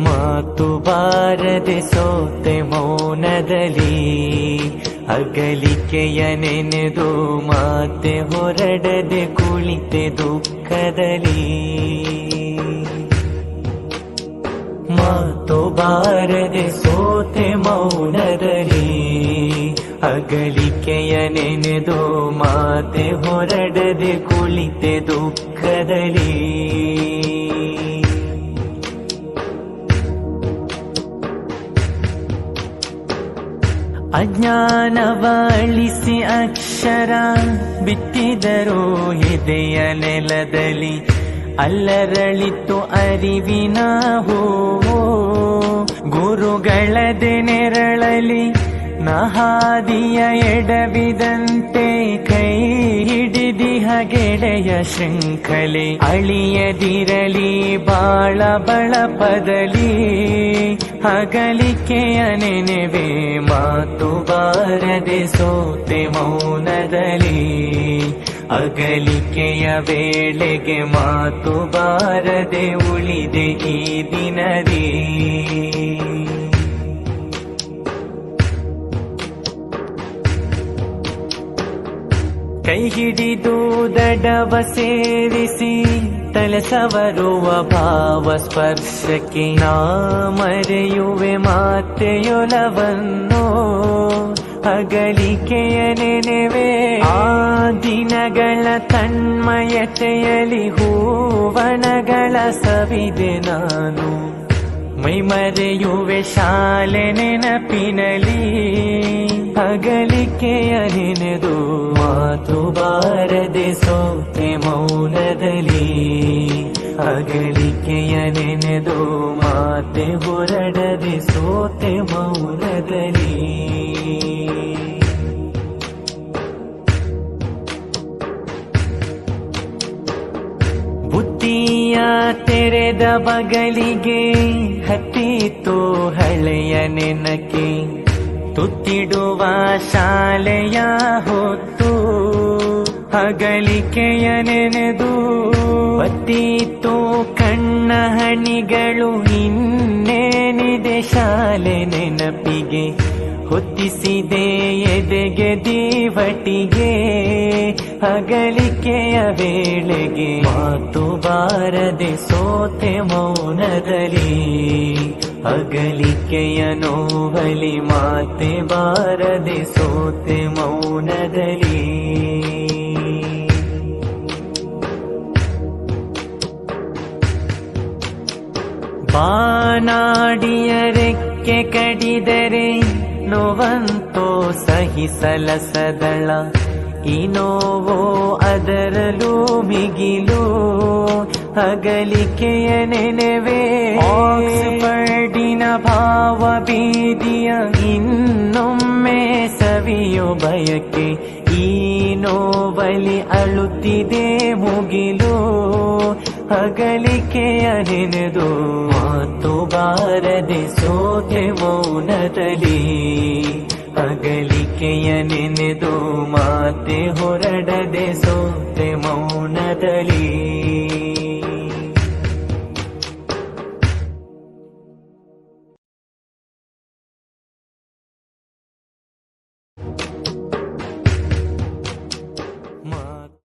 ಮಾತು ಬಾರದೆ ಸೋತೆ ಮೌನದಲ್ಲಿ ಅಗಲಿಕೆಯ ನೆನೆದು ಮಾತೆ ಹೊರಡದೆ ಕುಳಿತೆ ದುಃಖದಲ್ಲಿ ಮಾತು ಬಾರದೆ ಸೋತೆ ಮೌನದಲ್ಲಿ ಅಗಲಿಕೆಯ ನೆನೆದು ಮಾತೆ ಹೊರಡದೆ ಕುಳಿತೆ ದುಃಖದಲ್ಲಿ ಅಜ್ಞಾನವಳಿಸಿ ಅಕ್ಷರ ಬಿತ್ತಿದರು ಎದೆಯ ನೆಲದಲ್ಲಿ. ಅಲ್ಲರಳಿತು ಅರಿವಿನ ಹೋ ಗುರುಗಳದೆ ನೆರಳಲಿ. ನಹಾದಿಯ ಎಡವಿದಂತೆ ಕೈ ಹಿಡಿದಿಹ ಗೆಳೆಯ ಶೃಂಖಲೆ. ಅಳಿಯದಿರಲಿ ಬಾಳ ಬಳಪದಲಿ. ಅಗಲಿಕೆಯ ನೆನೆವೆ, ಮಾತು ಬಾರದೆ ಸೋತೆ ಮೌನದಲ್ಲಿ. ಅಗಲಿಕೆಯ ವೇಳೆಗೆ ಮಾತು ಬಾರದೆ ಉಳಿದೆ ಈ ದಿನದಿ ಕೈ ಹಿಡಿದು ದಡವ ಸೇರಿಸಿ ತಲೆಸವರುವ ಭಾವ ಸ್ಪರ್ಶಕ್ಕೆ ನಾ ಮರೆಯುವೆ ಮಾತೆಯೊಲವನ್ನು. ಅಗಲಿಕೆಯ ನೆನೆವೆ, ಆ ದಿನಗಳ ತನ್ಮಯತೆಯಲಿ ಹೂವಣಗಳ ಸವಿದೆ ನಾನು. ಮೈಮರೆಯುವೆ ಶಾಲೆ ನೆನಪಿನಲಿ ಅಗಲಿಕೆಯ ನೆನೆದು ಮಾತು ಬಾರದೆ ಸೋತೆ ಮೌನದಲ್ಲಿ ಅಗಳಿಕೆಯ ನೆನೆದು ಮಾತೆ ಹೊರಡದೆ ಸೋತೆ ಮೌನದಲ್ಲಿ. ಬುದ್ಧಿಯ ತೆರೆದ ಬಗಲಿಗೆ ಹತ್ತಿತ್ತು ಹಳೆಯ ನೆನಕೆ. ತುತ್ತಿಡುವ ಶಾಲೆಯ ಹೊತ್ತು ಹಗಲಿಕೆಯ ನೆನೆದು ಬತ್ತಿತ್ತು ಕಣ್ಣ ಹಣಿಗಳು ಇನ್ನೇನಿದೆ ಶಾಲೆ ನೆನಪಿಗೆ. ಹೊತ್ತಿಸಿದೆ ಎದೆಗೆ ದೀವಟಿಗೆ ಅಗಲಿಕೆಯ ವೇಳೆಗೆ ಮಾತು ಬಾರದೆ ಸೋತೆ ಮೌನದಲ್ಲಿ ಅಗಲಿಕೆಯ ನೋವಲಿ ಮಾತೆ ಬಾರದೆ ಸೋತೆ ಮೌನದಲ್ಲಿ. ಬಾನಾಡಿಯ ರೆಕ್ಕೆ ಕಡಿದರೆ ನೋವಂತೋ ಸಹಿಸಲ ಸದಳ ಈ ನೋವೋ ಅದರಲ್ಲೂ ಮಿಗಿಲು ಹಗಲಿಕೆಯ ನೆನೆವೆ. ಆಕ್ಸ್ಫರ್ಡಿನ ಭಾವ ಬೀದಿಯ ಇನ್ನೊಮ್ಮೆ ಸವಿಯೋ ಬಯಕೆ ಈ ನೋವಲಿ ಅಳುತ್ತಿದೆ ಮುಗಿಲು. ಅಗಲಿಕೆಯ ನೆನೆದು ಮಾತು ಬಾರದೆ ಸೋತೆ ಮೌನದಲ್ಲಿ. ಅಗಲಿಕೆಯ ನೆನೆದು ಮಾತೆ ಹೊರಡದೆ ಸೋತೆ ಮೌನದಲ್ಲಿ.